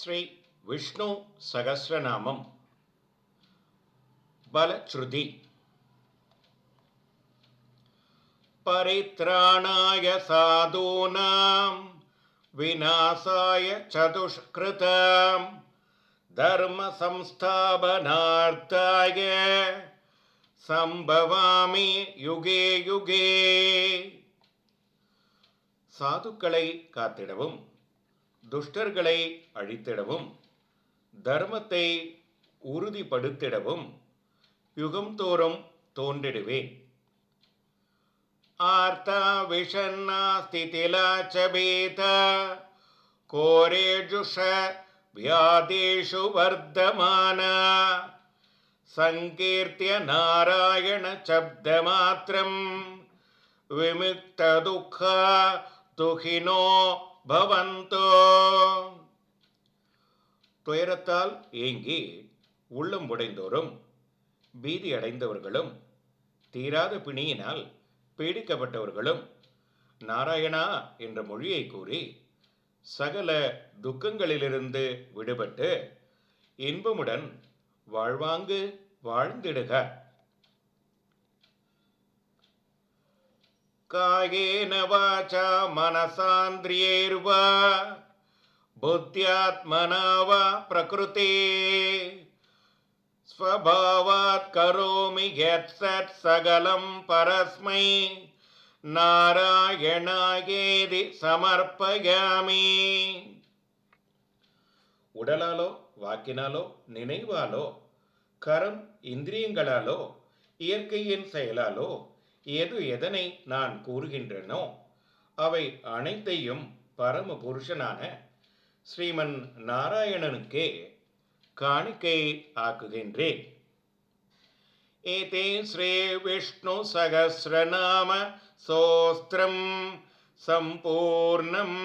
ஸ்ரீ விஷ்ணு சகசிரநாமம் பலச்ருதி பரித்ராணாய சாதூனாம் விநாசாய சதுஷ்கிருதாம் தர்ம சம்ஸ்தாபனார்த்தாய சம்பவாமி UK UK சாதுக்களை காத்திடவும். துஷ்டர்களை அழித்திடவும் தர்மத்தை உறுதிப்படுத்திடவும் யுகம் தோறும் தோன்றிடுவேன். ஆர்த்தா விஷன்னா ஸ்திதிலாச்சபேத கோரேஜுஷ வியாதேஷு வர்த்தமான சங்கீர்த்திய நாராயண சப்தமாத்திரம் விமுக்த துக்கா துகினோ பவந்தோ. துயரத்தால் ஏங்கி உள்ளம் உடைந்தோரும் பீதி அடைந்தவர்களும் தீராத பிணியினால் பீடிக்கப்பட்டவர்களும் நாராயணா என்ற மொழியை கூறி சகல துக்கங்களிலிருந்து விடுபட்டு இன்பமுடன் வாழ்வாங்கு வாழ்ந்திடுக. காயேன வாச்சா மனசாந்திரியேர்வா புத்தியாத்மனா வா பிரகிருதே ஸ்வபாவாத் கரோமி யத்சத் சகலம் பரஸ்மை நாராயணாயேதி சமர்ப்பயாமி உடலாலோ வாக்கினாலோ நினைவாலோ கரம் இந்திரியங்களாலோ இயற்கையின் செயலாலோ எது எதனை நான் கூறுகின்றனோ அவை அனைத்தையும் பரம புருஷனான ஸ்ரீமன் நாராயணனுக்கே காணிக்கை ஆக்குகின்றேன். ஏதே ஸ்ரீ விஷ்ணு சகசிரநாம சோஸ்திரம் சம்பூர்ணம்.